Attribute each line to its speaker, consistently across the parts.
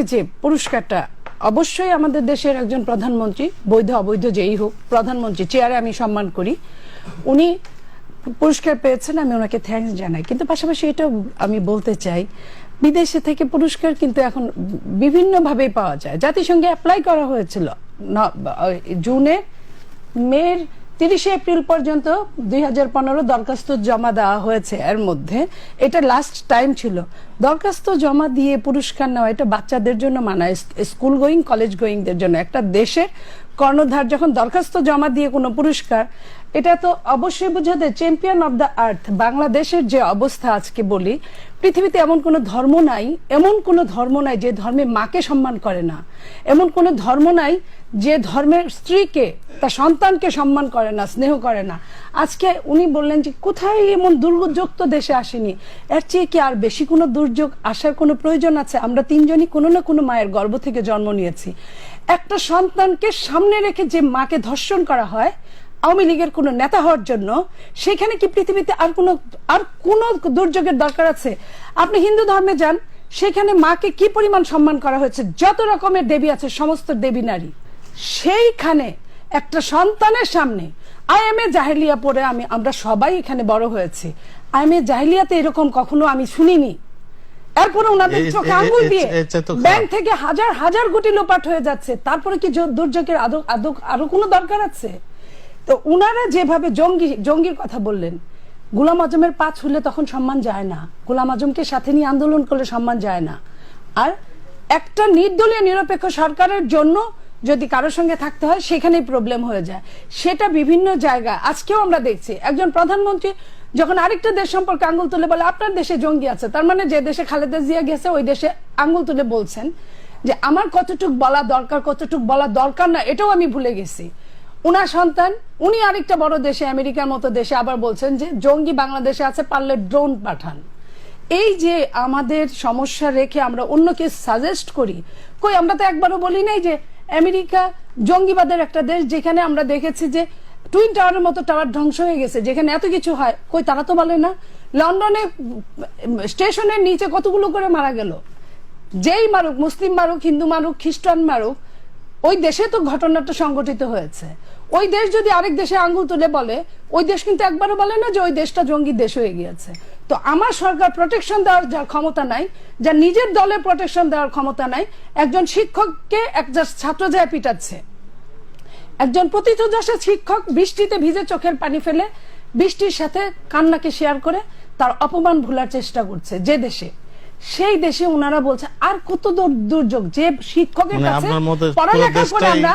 Speaker 1: থেকে যে পুরস্কারটা অবশ্যই আমাদের দেশের একজন প্রধানমন্ত্রী, বৈধ, অবৈধ যেই হোক, প্রধানমন্ত্রী চেয়ারে আমি সম্মান করি। উনি পুরস্কার পেয়েছেন, আমি ওনাকে থ্যাঙ্কস জানাই। কিন্তু পাশাপাশি এটাও আমি বলতে চাই, বিদেশে থেকে পুরস্কার কিন্তু এখন বিভিন্নভাবে পাওয়া যায়। জাতিসংঘে অ্যাপ্লাই করা হয়েছিল জুনে, মের তিরিশে এপ্রিল পর্যন্ত দুই হাজার পনেরো দরখাস্ত জমা দেওয়া হয়েছে। এর মধ্যে এটা লাস্ট টাইম ছিল। দরখাস্ত জমা দিয়ে পুরস্কার নেওয়া এটা বাচ্চাদের জন্য মানায় স্কুল গোয়িং কলেজ গোয়িংদের জন্য। একটা দেশের কর্ণধার যখন দরখাস্ত জমা দিয়ে কোনো পুরস্কার, এটা তো অবশ্যই বোঝাতে চ্যাম্পিয়ন অব দ্য আর্থ বাংলাদেশের যে অবস্থা আজকে বলি পৃথিবীতে এমন কোনো ধর্ম নাই, এমন কোনো ধর্ম নাই যে ধর্মে মাকে সম্মান করে না। এমন কোনো ধর্ম নাই যে ধর্মের স্ত্রীকে, তার সন্তানকে সম্মান করে না, স্নেহ করে না। আজকে উনি বললেন যে কোথায় এমন দুর্যোগ তো দেশে আসেনি? এর চেয়ে কি আর বেশি কোনো দুর্যোগ আসার কোনো প্রয়োজন আছে? আমরা তিনজনই কোনো না কোনো মায়ের গর্ভ থেকে জন্ম নিয়েছি। একটা সন্তানকে সামনে রেখে যে মাকে ধর্ষণ করা হয় আওয়ামী লীগের কোনো নেতা হওয়ার জন্য সেখানে কি পৃথিবীতে আর কোনো আর কোনো দুর্যোগের দরকার আছে? আপনি হিন্দু ধর্মে যান সেখানে মাকে কি পরিমাণ সম্মান করা হয়েছে? যত রকমের দেবী আছে সমস্ত দেবী নারী। সেইখানে একটা সন্তানের সামনে আইএমএ জাহেলিয়া পড়ে আমি আমরা সবাই এখানে বড় হয়েছি। আইএমএ জাহেলিয়াতে এরকম কখনো আমি শুনিনি। এরপরে ওনাদের চোখে আঙুল দিয়ে। ব্যাংক থেকে হাজার হাজার কোটি লোপাট হয়ে যাচ্ছে। তারপরে কি দুর্যোগের আদৌ আদৌ আরও কোনো দরকার আছে? তো উনারা যেভাবে জঙ্গি, জঙ্গির কথা বললেন, গোলাম আজমের পা ছুলে তখন সম্মান যায় না। গোলাম আজমকে সাথে নিয়ে আন্দোলন করলে সম্মান যায় না। আর একটা নির্দলীয় নিরপেক্ষ সরকারের জন্য যদি কারোর সঙ্গে থাকতে হয়, সেখানেই প্রবলেম হয়ে যায়। সেটা বিভিন্ন জায়গায়, আজকেও আমরা দেখছি। একজন প্রধানমন্ত্রী যখন আরেকটা দেশ সম্পর্কে আঙ্গুল তুলে বলে, আপনার দেশে জঙ্গি আছে। তার মানে যে দেশে খালেদা জিয়া গেছে, ওই দেশে আঙ্গুল তুলে বলছেন যে, আমার কতটুক বলা দরকার, কতটুক বলা দরকার না, এটাও আমি ভুলে গেছি। উনার সন্তান, উনি আরেকটা বড় দেশে, আমেরিকার মতো দেশে আবার বলছেন যে, জঙ্গি বাংলাদেশে আছে, পারলে ড্রোন পাঠান। এই যে আমাদের সমস্যা রেখে আমরা অন্যকে সাজেস্ট করি, কই আমরা তো একবারও বলি নাই যে, আমেরিকা জঙ্গিবাদের একটা দেশ যেখানে আমরা দেখেছি যে টুইন টাওয়ারের মতো টাওয়ার ধ্বংস হয়ে গেছে, যেখানে এত কিছু হয়। কই তারা তো বলে না, লন্ডনে স্টেশনের নিচে কতগুলো করে মারা গেল? যেই মারুক, মুসলিম মারুক, হিন্দু মারুক, খ্রিস্টান মারুক, ওই দেশে তো ঘটনাটা সংগঠিত হয়েছে। ওই দেশ যদি আরেক দেশে আঙ্গুল তুলে বলে ওই দেশ কিন্তু একবারও বলে না যে ওই দেশটা জঙ্গি দেশ হয়ে গিয়েছে। তো আমার সরকার প্রোটেকশন দেওয়ার যার ক্ষমতা নাই যার নিজের দলের প্রোটেকশন দেওয়ার ক্ষমতা নাই একজন শিক্ষককে একজন ছাত্র যায় পিটাচ্ছে। একজন প্রতিথযশা শিক্ষক বৃষ্টিতে ভিজে চোখের পানি ফেলে বৃষ্টির সাথে কান্নাকে শেয়ার করে তার অপমান ভুলার চেষ্টা করছে যে দেশে। সেই দেশে ওনারা বলছে আর কত দুর- দুর্যোগ? যে শিক্ষকের
Speaker 2: মানে
Speaker 1: কাছে পড়ালেখা করে আমরা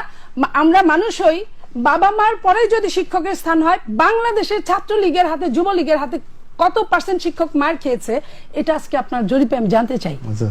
Speaker 1: আমরা মানুষ হই বাবা মার পরে যদি শিক্ষকের স্থান হয়, বাংলাদেশের ছাত্রলীগের হাতে, যুবলীগের হাতে কত পার্সেন্ট শিক্ষক মার খেয়েছে, এটা আজকে আপনার জরিপে আমি জানতে চাই।
Speaker 2: আচ্ছা।